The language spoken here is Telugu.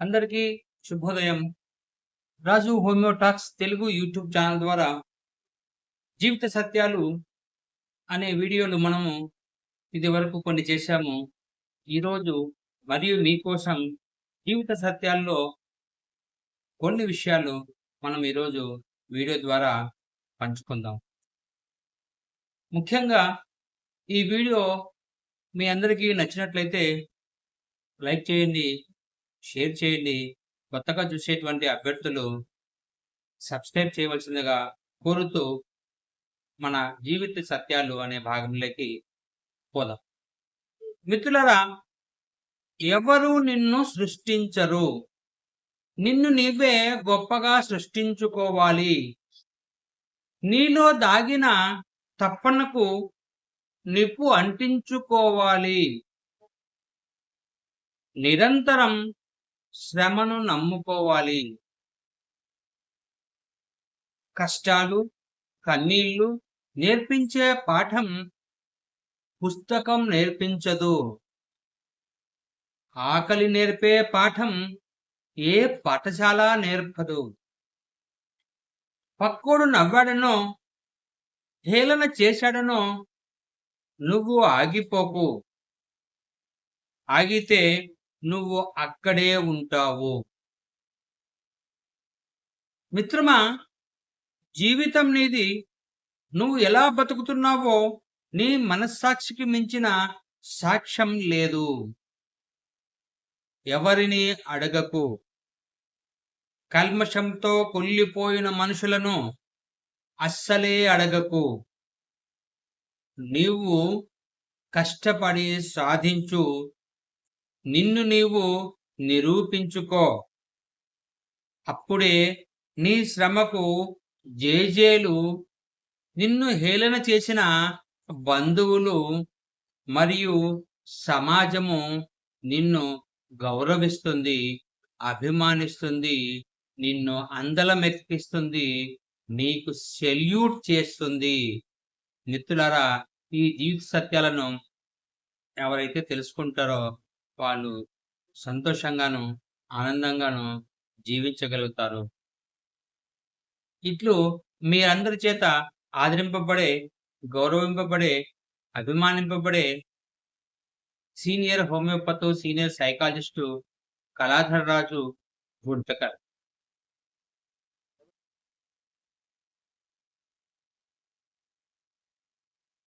అందరికీ శుభోదయం. Raju homeo talks Telugu YouTube channel ద్వారా జీవిత సత్యాలు అనే వీడియోలు మనము ఇది వరకు కొన్ని చేశాము. ఈరోజు మరియు మీకోసం జీవిత సత్యాల్లో కొన్ని విషయాలు మనం ఈరోజు వీడియో ద్వారా పంచుకుందాం. ముఖ్యంగా ఈ వీడియో మీ అందరికీ నచ్చినట్లయితే లైక్ చేయండి షేర్ చేయండి. కొత్తగా చూసేటువంటి అభ్యర్థులు సబ్స్క్రైబ్ చేయవలసిందిగా కోరుతూ మన జీవిత సత్యాలు అనే భాగంలోకి పోదాం. మిత్రులరా ఎవరు నిన్ను సృష్టించరు? నిన్ను నీవే గొప్పగా సృష్టించుకోవాలి. నీలో దాగిన తప్పనకు నిప్పు అంటించుకోవాలి. నిరంతరం శ్రమను నమ్ముకోవాలి. కష్టాలు కన్నీళ్ళు నేర్పించే పాఠం పుస్తకం నేర్పించదు. ఆకలి నేర్పే పాఠం ఏ పాఠశాల నేర్పదు. పక్కోడు నవ్వాడనో హేళన చేశాడనో నువ్వు ఆగిపోకు. ఆగితే నువ్వు అక్కడే ఉంటావు. మిత్రమా జీవితం నీది. నువ్వు ఎలా బతుకుతున్నావో నీ మనస్సాక్షికి మించిన సాక్ష్యం లేదు. ఎవరిని అడగకు. కల్మషంతో కొల్లిపోయిన మనుషులను అస్సలే అడగకు. నీవు కష్టపడి సాధించు నిన్ను నీవు నిరూపించుకో. అప్పుడే నీ శ్రమకు జేజేలు నిన్ను హేళన చేసిన బంధువులు మరియు సమాజము నిన్ను గౌరవిస్తుంది అభిమానిస్తుంది నిన్ను అందలమెక్కిస్తుంది నీకు సెల్యూట్ చేస్తుంది. మిత్రులారా ఈ జీవిత సత్యాలను ఎవరైతే తెలుసుకుంటారో వాళ్ళు సంతోషంగాను ఆనందంగాను జీవించగలుగుతారు. ఇట్లు మీరందరి చేత ఆదరింపబడే గౌరవింపబడే అభిమానింపబడే senior homeopathy senior psychologist Kaladhararaju Raju